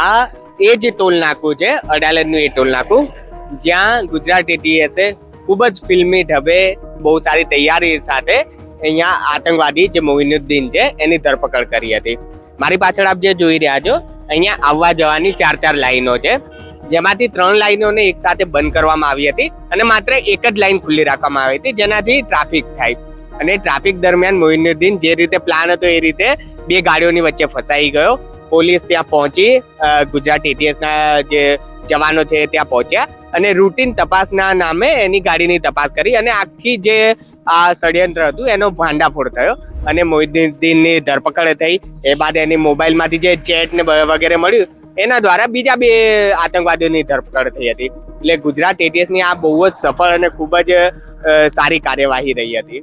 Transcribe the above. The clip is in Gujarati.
આ એ જ ટોલ નાકું છે, અડાલજનું એ ટોલ નાકું. જ્યાં ગુજરાત એટીએસે ખૂબ જ ફિલ્મી ઢબે બહુ સારી તૈયારી સાથે અહીંયા આતંકવાદી જે મોહિનુદ્દીન છે, એની ધરપકડ કરી હતી. મારી પાછળ આપ જે જોઈ રહ્યા છો, અહીંયા આવવા જવાની ચાર ચાર લાઈનો છે. જેમાંથી ત્રણ લાઈનોને એક સાથે બંધ કરવામાં આવી હતી અને માત્ર એક જ લાઈન ખુલ્લી રાખવામાં આવી હતી, જેનાથી ટ્રાફિક થાય. અને ટ્રાફિક દરમિયાન મોહિનુદ્દીન જે રીતે પ્લાન હતો એ રીતે બે ગાડીઓની વચ્ચે ફસાઈ ગયો. પોલીસ ત્યાં પહોંચી ગુજરાત એટીએસના જે જવાનો છે ત્યાં પહોંચ્યા અને રૂટીન તપાસના નામે એની ગાડીની તપાસ કરી અને આખી જે, આ ષડયંત્ર હતું એનો ભાંડાફોડ થયો અને મોહિદ્દીનની ધરપકડ થઈ. એ બાદ એની મોબાઈલમાંથી જે ચેટ ને વગેરે મળ્યું, એના દ્વારા બીજા બે આતંકવાદીઓની ધરપકડ થઈ હતી. એટલે ગુજરાત એટીએસની આ બહુ જ સફળ અને ખૂબ જ સારી કાર્યવાહી રહી હતી.